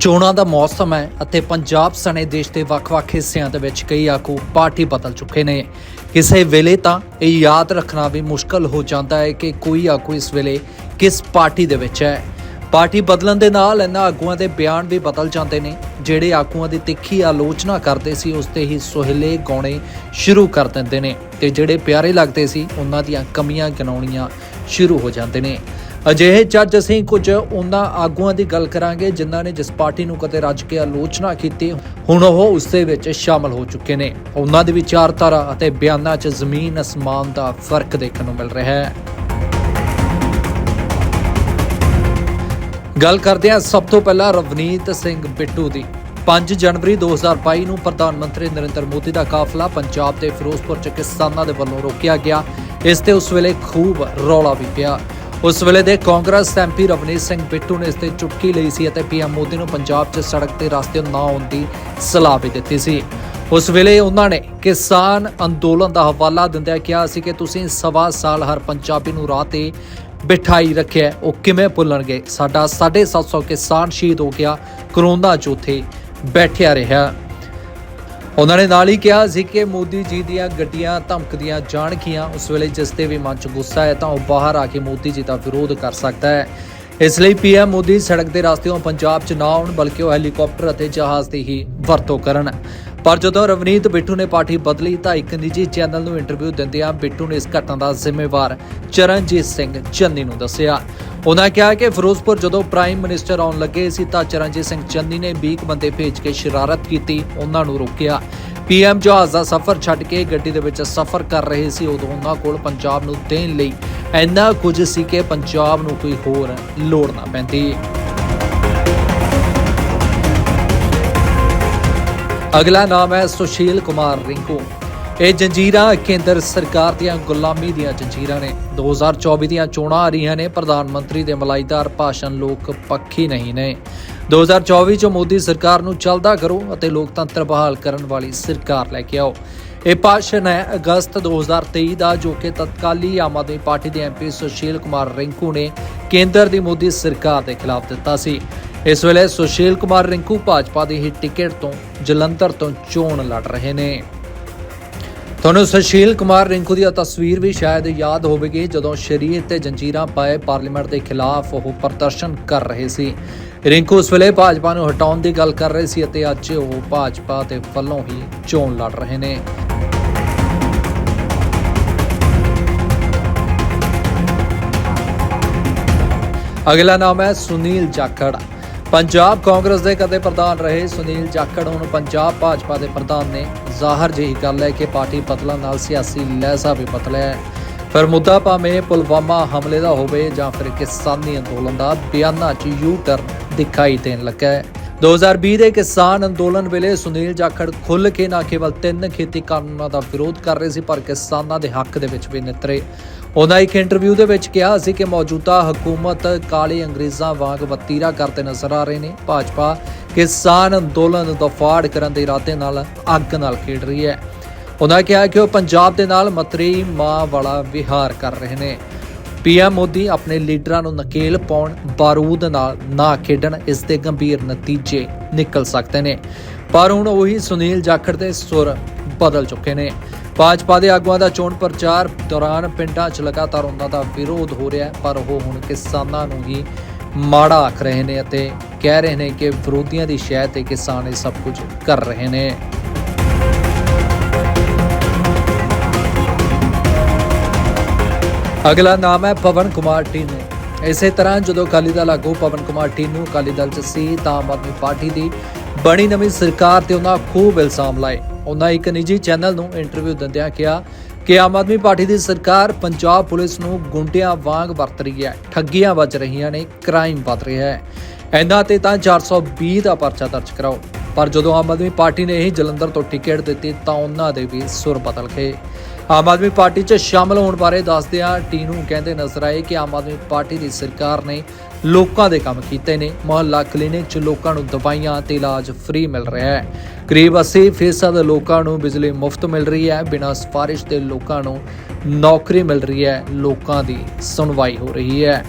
ਚੋਣਾਂ ਦਾ ਮੌਸਮ ਹੈ ਅਤੇ ਪੰਜਾਬ ਸਣੇ ਦੇਸ਼ ਦੇ ਵੱਖ-ਵੱਖ ਹਿੱਸਿਆਂ ਦੇ ਵਿੱਚ ਕਈ ਆਗੂ ਪਾਰਟੀ ਬਦਲ ਚੁੱਕੇ ਨੇ। ਕਿਸੇ ਵੇਲੇ ਤਾਂ ਇਹ ਯਾਦ ਰੱਖਣਾ ਵੀ ਮੁਸ਼ਕਲ ਹੋ ਜਾਂਦਾ ਹੈ ਕਿ ਕੋਈ ਆਗੂ ਇਸ ਵੇਲੇ ਕਿਸ ਪਾਰਟੀ ਦੇ ਵਿੱਚ ਹੈ। ਪਾਰਟੀ ਬਦਲਣ ਦੇ ਨਾਲ ਇਹਨਾਂ ਆਗੂਆਂ ਦੇ ਬਿਆਨ ਵੀ ਬਦਲ ਜਾਂਦੇ ਨੇ। ਜਿਹੜੇ ਆਗੂਆਂ ਦੀ ਤਿੱਖੀ ਆਲੋਚਨਾ ਕਰਦੇ ਸੀ, ਉਸ ਤੇ ਹੀ ਸੁਹਲੇ ਗਾਉਣੇ ਸ਼ੁਰੂ ਕਰ ਦਿੰਦੇ ਨੇ ਤੇ ਜਿਹੜੇ ਪਿਆਰੇ ਲੱਗਦੇ ਸੀ, ਉਹਨਾਂ ਦੀਆਂ ਕਮੀਆਂ ਗਿਣਾਉਣੀਆਂ ਸ਼ੁਰੂ ਹੋ ਜਾਂਦੇ ਨੇ। ਅਜਿਹੇ ਜੱਜ ਅਸੀਂ ਕੁਝ ਉਹਨਾਂ ਆਗੂਆਂ ਦੀ ਗੱਲ ਕਰਾਂਗੇ, ਜਿਨ੍ਹਾਂ ਨੇ ਜਿਸ ਪਾਰਟੀ ਨੂੰ ਕਦੇ ਰੱਜ ਕੇ ਆਲੋਚਨਾ ਕੀਤੀ, ਹੁਣ ਉਹ ਉਸ ਦੇ ਵਿੱਚ ਸ਼ਾਮਲ ਹੋ ਚੁੱਕੇ ਨੇ। ਉਹਨਾਂ ਦੀ ਵਿਚਾਰਧਾਰਾ ਅਤੇ ਬਿਆਨਾਂ 'ਚ ਜ਼ਮੀਨ ਅਸਮਾਨ ਦਾ ਫ਼ਰਕ ਦੇਖਣ ਨੂੰ ਮਿਲ ਰਿਹਾ ਹੈ। ਗੱਲ ਕਰਦੇ ਹਾਂ ਸਭ ਤੋਂ ਪਹਿਲਾਂ ਰਵਨੀਤ ਸਿੰਘ ਬਿੱਟੂ ਦੀ। 5 ਜਨਵਰੀ 2022 ਨੂੰ ਪ੍ਰਧਾਨ ਮੰਤਰੀ ਨਰਿੰਦਰ ਮੋਦੀ ਦਾ ਕਾਫਲਾ ਪੰਜਾਬ ਦੇ ਫਿਰੋਜ਼ਪੁਰ ਚ ਕਿਸਾਨਾਂ ਦੇ ਵੱਲੋਂ ਰੋਕਿਆ ਗਿਆ। ਇਸ ਤੇ ਉਸ ਵੇਲੇ ਖੂਬ ਰੌਲਾ ਵੀ ਪਿਆ। ਉਸ ਵੇਲੇ ਦੇ ਕਾਂਗਰਸ ਐਮਪੀ ਰਵਨੀਤ ਸਿੰਘ ਬਿੱਟੂ ਨੇ ਇਸ ਤੇ ਚੁਟਕੀ ਲਈ ਸੀ ਅਤੇ ਪੀਐਮ ਮੋਦੀ ਨੂੰ ਪੰਜਾਬ 'ਚ ਸੜਕ ਤੇ ਰਸਤੇ ਨਾ ਆਉਣ ਦੀ ਸਲਾਹ ਵੀ ਦਿੱਤੀ ਸੀ। ਉਸ ਵੇਲੇ ਉਹਨਾਂ ਨੇ ਕਿਸਾਨ ਅੰਦੋਲਨ ਦਾ ਹਵਾਲਾ ਦਿੰਦਿਆਂ ਕਿਹਾ ਸੀ ਕਿ ਤੁਸੀਂ ਸਵਾ ਸਾਲ ਹਰ ਪੰਜਾਬੀ ਨੂੰ ਰਾਹ ਤੇ ਬਿਠਾਈ ਰੱਖਿਆ ਉਹ ਕਿਵੇਂ ਭੁੱਲਣਗੇ? ਸਾਡਾ 750 ਕਿਸਾਨ ਸ਼ਹੀਦ ਹੋ ਗਿਆ। ਕਰੋਨਾ ਚ ਉੱਥੇ ਬੈਠਿਆ ਰਿਹਾ। ਉਹਨਾਂ ਨੇ ਨਾਲ ਹੀ ਕਿਹਾ ਸੀ ਕਿ ਮੋਦੀ ਜੀ ਦੀਆਂ ਗੱਡੀਆਂ ਧਮਕਦੀਆਂ ਜਾਣਗੀਆਂ ਉਸ ਵੇਲੇ ਜਿਸ ਤੇ ਵੀ ਮਨ ਚ ਗੁੱਸਾ ਹੈ ਤਾਂ ਉਹ ਬਾਹਰ ਆ ਕੇ ਮੋਦੀ ਜੀ ਦਾ ਵਿਰੋਧ ਕਰ ਸਕਦਾ ਹੈ। ਇਸ ਲਈ ਪੀਐਮ ਮੋਦੀ ਸੜਕ ਦੇ ਰਸਤਿਓਂ ਪੰਜਾਬ 'ਚ ਨਾ ਆਉਣ, ਬਲਕਿ ਉਹ ਹੈਲੀਕਾਪਟਰ ਅਤੇ ਜਹਾਜ਼ ਦੀ ਹੀ ਵਰਤੋਂ ਕਰਨ। ਪਰ ਜਦੋਂ ਰਵਨੀਤ ਬਿੱਟੂ ਨੇ ਪਾਰਟੀ ਬਦਲੀ ਤਾਂ ਇੱਕ ਨਿੱਜੀ ਚੈਨਲ ਨੂੰ ਇੰਟਰਵਿਊ ਦਿੰਦਿਆਂ ਬਿੱਟੂ ਨੇ ਇਸ ਘਟਨਾ ਦਾ ਜ਼ਿੰਮੇਵਾਰ ਚਰਨਜੀਤ ਸਿੰਘ ਚੰਨੀ ਨੂੰ ਦੱਸਿਆ। ਉਹਨਾਂ ਕਿਹਾ ਕਿ ਫਿਰੋਜ਼ਪੁਰ ਜਦੋਂ ਪ੍ਰਾਈਮ ਮਿਨਿਸਟਰ ਆਉਣ ਲੱਗੇ ਸੀ ਤਾਂ ਚਰਨਜੀਤ ਸਿੰਘ ਚੰਨੀ ਨੇ 20 ਬੰਦੇ ਭੇਜ ਕੇ ਸ਼ਰਾਰਤ ਕੀਤੀ, ਉਹਨਾਂ ਨੂੰ ਰੋਕਿਆ। ਪੀਐਮ ਜਹਾਜ਼ ਦਾ ਸਫ਼ਰ ਛੱਡ ਕੇ ਗੱਡੀ ਦੇ ਵਿੱਚ ਸਫ਼ਰ ਕਰ ਰਹੇ ਸੀ, ਉਦੋਂ ਉਹਨਾਂ ਕੋਲ ਪੰਜਾਬ ਨੂੰ ਦੇਣ ਲਈ ਇੰਨਾ ਕੁਝ ਸੀ ਕਿ ਪੰਜਾਬ ਨੂੰ ਕੋਈ ਹੋਰ ਲੋੜ ਨਾ ਪੈਂਦੀ। ਅਗਲਾ ਨਾਮ ਹੈ ਸੁਸ਼ੀਲ ਕੁਮਾਰ ਰਿੰਕੂ। ਇਹ ਜੰਜੀਰਾਂ ਕੇਂਦਰ ਸਰਕਾਰ ਦੀਆਂ ਗੁਲਾਮੀ ਦੀਆਂ ਜੰਜੀਰਾਂ ਨੇ। 2024 ਦੀਆਂ ਚੋਣਾਂ ਆ ਰਹੀਆਂ ਨੇ। ਪ੍ਰਧਾਨ ਮੰਤਰੀ ਦੇ ਮਲਾਈਦਾਰ ਭਾਸ਼ਣ ਲੋਕ ਪੱਖੀ ਨਹੀਂ ਨੇ। 2024 ਚ ਮੋਦੀ ਸਰਕਾਰ ਨੂੰ ਚਲਦਾ ਕਰੋ ਅਤੇ ਲੋਕਤੰਤਰ ਬਹਾਲ ਕਰਨ ਵਾਲੀ ਸਰਕਾਰ ਲੈ ਕੇ ਆਓ। ਇਹ ਭਾਸ਼ਣ ਹੈ ਅਗਸਤ 2023 ਦਾ, ਜੋ ਕਿ ਤਤਕਾਲੀ ਆਮ ਆਦਮੀ ਪਾਰਟੀ ਦੇ ਐਮਪੀ ਸੁਸ਼ੀਲ ਕੁਮਾਰ ਰਿੰਕੂ ਨੇ ਕੇਂਦਰ ਦੀ ਮੋਦੀ ਸਰਕਾਰ ਦੇ ਖਿਲਾਫ ਦਿੱਤਾ ਸੀ। ਇਸ ਵੇਲੇ ਸੁਸ਼ੀਲ ਕੁਮਾਰ ਰਿੰਕੂ ਭਾਜਪਾ ਦੀ ਹੀ ਟਿਕਟ ਤੋਂ, ਜਲੰਧਰ ਤੋਂ ਚੋਣ ਲੜ ਰਹੇ ਨੇ। ਤੁਹਾਨੂੰ ਸੁਸ਼ੀਲ ਕੁਮਾਰ ਰਿੰਕੂ ਦੀ ਇਹ ਤਸਵੀਰ ਵੀ ਸ਼ਾਇਦ ਯਾਦ ਹੋਵੇਗੀ, ਜਦੋਂ ਸ਼ਰੀਰ ਤੇ ਜੰਜੀਰਾਂ ਪਾਏ ਪਾਰਲੀਮੈਂਟ ਦੇ ਖਿਲਾਫ ਉਹ ਪ੍ਰਦਰਸ਼ਨ ਕਰ ਰਹੇ ਸੀ। ਰਿੰਕੂ ਉਸ ਵੇਲੇ ਭਾਜਪਾ ਨੂੰ ਹਟਾਉਣ ਦੀ ਗੱਲ ਕਰ ਰਹੇ ਸੀ ਅਤੇ ਅੱਜ ਉਹ ਭਾਜਪਾ ਦੇ ਵੱਲੋਂ ਹੀ ਚੋਣ ਲੜ ਰਹੇ ਨੇ। ਅਗਲਾ ਨਾਮ ਹੈ ਸੁਨੀਲ ਜਾਖੜ। ਪੰਜਾਬ ਕਾਂਗਰਸ ਦੇ ਕਦੇ ਪ੍ਰਧਾਨ ਰਹੇ ਸੁਨੀਲ ਜਾਖੜ, ਹੁਣ ਪੰਜਾਬ ਭਾਜਪਾ ਦੇ ਪ੍ਰਧਾਨ ਨੇ। ਜ਼ਾਹਰ ਜਿਹੀ ਗੱਲ ਹੈ ਕਿ ਪਾਰਟੀ ਬਦਲਣ ਨਾਲ ਸਿਆਸੀ ਲਹਿਜ਼ਾ ਵੀ ਬਦਲਿਆ ਹੈ। ਪਰ ਮੁੱਦਾ ਭਾਵੇਂ ਪੁਲਵਾਮਾ ਹਮਲੇ ਦਾ ਹੋਵੇ ਜਾਂ ਫਿਰ ਕਿਸਾਨੀ ਅੰਦੋਲਨ ਦਾ, ਬਿਆਨਾਂ 'ਚ ਯੂ ਟਰਨ ਦਿਖਾਈ ਦੇਣ ਲੱਗਾ ਹੈ। 2020 ਦੇ ਕਿਸਾਨ ਅੰਦੋਲਨ ਵੇਲੇ ਸੁਨੀਲ ਜਾਖੜ ਖੁੱਲ੍ਹ ਕੇ ਨਾ ਕੇਵਲ ਤਿੰਨ ਖੇਤੀ ਕਾਨੂੰਨਾਂ ਦਾ ਵਿਰੋਧ ਕਰ ਰਹੇ ਸੀ, ਪਰ ਕਿਸਾਨਾਂ ਦੇ ਹੱਕ ਦੇ ਵਿੱਚ ਵੀ ਨਿਤਰੇ। ਉਹਨਾਂ ਇੱਕ ਇੰਟਰਵਿਊ ਦੇ ਵਿੱਚ ਕਿਹਾ ਸੀ ਕਿ ਮੌਜੂਦਾ ਹਕੂਮਤ ਕਾਲੇ ਅੰਗਰੇਜ਼ਾਂ ਵਾਂਗ ਵਤੀਰਾ ਕਰਦੇ ਨਜ਼ਰ ਆ ਰਹੇ ਨੇ। ਭਾਜਪਾ ਕਿਸਾਨ ਅੰਦੋਲਨ ਨੂੰ ਦਫਾੜ ਕਰਨ ਦੇ ਇਰਾਦੇ ਨਾਲ ਅੱਗ ਨਾਲ ਖੇਡ ਰਹੀ ਹੈ। ਉਹਨਾਂ ਕਿਹਾ ਕਿ ਉਹ ਪੰਜਾਬ ਦੇ ਨਾਲ ਮਤਰੀ ਮਾਂ ਵਾਲਾ ਵਿਹਾਰ ਕਰ ਰਹੇ ਨੇ। ਪੀਐਮ ਮੋਦੀ ਆਪਣੇ ਲੀਡਰਾਂ ਨੂੰ ਨਕੇਲ ਪਾਉਣ, ਬਾਰੂਦ ਨਾਲ ਨਾ ਖੇਡਣ, ਇਸ ਦੇ ਗੰਭੀਰ ਨਤੀਜੇ ਨਿਕਲ ਸਕਦੇ ਨੇ। ਪਰ ਹੁਣ ਉਹੀ ਸੁਨੀਲ ਜਾਖੜ ਦੇ ਸੁਰ ਬਦਲ ਚੁੱਕੇ ਨੇ। ਭਾਜਪਾ ਦੇ ਆਗੂਆਂ ਦਾ ਚੋਣ ਪ੍ਰਚਾਰ ਦੌਰਾਨ ਪਿੰਡਾਂ 'ਚ ਲਗਾਤਾਰ ਉਹਨਾਂ ਦਾ ਵਿਰੋਧ ਹੋ ਰਿਹਾ ਪਰ ਉਹ ਹੁਣ ਕਿਸਾਨਾਂ ਨੂੰ ਹੀ ਮਾੜਾ ਆਖ ਰਹੇ ਨੇ ਅਤੇ ਕਹਿ ਰਹੇ ਨੇ ਕਿ ਵਿਰੋਧੀਆਂ ਦੀ ਸ਼ਹਿ ਤੇ ਕਿਸਾਨ ਇਹ ਸਭ ਕੁਝ ਕਰ ਰਹੇ ਨੇ। ਅਗਲਾ ਨਾਮ ਹੈ ਪਵਨ ਕੁਮਾਰ ਟੀਨੂ ਇਸੇ ਤਰ੍ਹਾਂ ਜਦੋਂ ਅਕਾਲੀ ਦਲ ਆਗੂ ਪਵਨ ਕੁਮਾਰ ਟੀਨੂ ਅਕਾਲੀ ਦਲ 'ਚ ਸੀ ਤਾਂ ਆਮ ਆਦਮੀ ਪਾਰਟੀ ਦੀ ਬਣੀ ਨਵੀਂ ਸਰਕਾਰ ਤੇ ਉਹਨਾਂ ਖੂਬ ਇਲਜ਼ਾਮ ਲਾਏ। ਉਹਨਾਂ ਇੱਕ ਨਿੱਜੀ ਚੈਨਲ ਨੂੰ ਇੰਟਰਵਿਊ ਦਿੰਦਿਆਂ ਕਿਹਾ ਕਿ ਆਮ ਆਦਮੀ ਪਾਰਟੀ ਦੀ ਸਰਕਾਰ ਪੰਜਾਬ ਪੁਲਿਸ ਨੂੰ ਗੁੰਡਿਆਂ ਵਾਂਗ ਵਰਤ ਰਹੀ ਹੈ। ਠੱਗੀਆਂ ਵੱਜ ਰਹੀਆਂ ਨੇ, ਕ੍ਰਾਈਮ ਵੱਧ ਰਿਹਾ ਹੈ। ਇਹਨਾਂ ਤੇ ਤਾਂ 420 ਦਾ ਪਰਚਾ ਦਰਜ ਕਰਾਓ। ਪਰ ਜਦੋਂ ਆਮ ਆਦਮੀ ਪਾਰਟੀ ਨੇ ਇਹ ਜਲੰਧਰ ਤੋਂ ਟਿਕਟ ਦਿੱਤੀ ਤਾਂ ਉਹਨਾਂ ਦੇ ਵੀ ਸੁਰ ਬਦਲ ਗਏ। ਆਮ ਆਦਮੀ ਪਾਰਟੀ 'ਚ ਸ਼ਾਮਲ ਹੋਣ ਬਾਰੇ ਦੱਸਦਿਆਂ ਟੀਨੂ ਕਹਿੰਦੇ ਨਜ਼ਰ ਆਏ ਕਿ ਆਮ ਆਦਮੀ ਪਾਰਟੀ ਦੀ ਸਰਕਾਰ ਨੇ ਲੋਕਾਂ ਦੇ ਕੰਮ ਕੀਤੇ ਨੇ। ਮੁਹੱਲਾ ਕਲੀਨਿਕ 'ਚ ਲੋਕਾਂ ਨੂੰ ਦਵਾਈਆਂ ਤੇ ਇਲਾਜ ਫ੍ਰੀ ਮਿਲ ਰਿਹਾ ਹੈ। ਕਰੀਬ 80% ਲੋਕਾਂ ਨੂੰ ਬਿਜਲੀ ਮੁਫਤ ਮਿਲ ਰਹੀ ਹੈ। ਬਿਨਾਂ ਸਿਫਾਰਿਸ਼ ਦੇ ਲੋਕਾਂ ਨੂੰ ਨੌਕਰੀ ਮਿਲ ਰਹੀ ਹੈ। ਲੋਕਾਂ ਦੀ ਸੁਣਵਾਈ ਹੋ ਰਹੀ ਹੈ।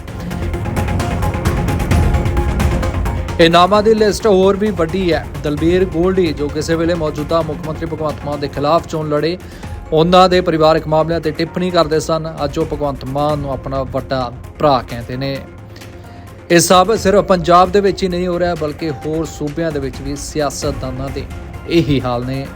ਇਨਾਮਾਂ ਦੀ ਲਿਸਟ ਹੋਰ ਵੀ ਵੱਡੀ ਹੈ। ਦਲਬੀਰ ਗੋਲਡੀ, ਜੋ ਕਿਸੇ ਵੇਲੇ ਮੌਜੂਦਾ ਮੁੱਖ ਮੰਤਰੀ ਭਗਵੰਤ ਮਾਨ ਦੇ ਖਿਲਾਫ ਚੋਣ ਲੜੇ ਉਹਨਾਂ ਦੇ ਪਰਿਵਾਰਕ ਮਾਮਲਿਆਂ ਤੇ ਟਿੱਪਣੀ ਕਰਦੇ ਸਨ। ਅੱਜ ਉਹ ਭਗਵੰਤ ਮਾਨ ਨੂੰ ਆਪਣਾ ਵੱਡਾ ਭਰਾ ਕਹਿੰਦੇ ਨੇ। ਇਹ ਸਭ ਸਿਰਫ ਪੰਜਾਬ ਦੇ ਵਿੱਚ ਹੀ ਨਹੀਂ ਹੋ ਰਿਹਾ, ਬਲਕਿ ਹੋਰ ਸੂਬਿਆਂ ਦੇ ਵਿੱਚ ਵੀ ਸਿਆਸਤਦਾਨਾਂ ਦੇ ਇਹੀ ਹਾਲ ਨੇ।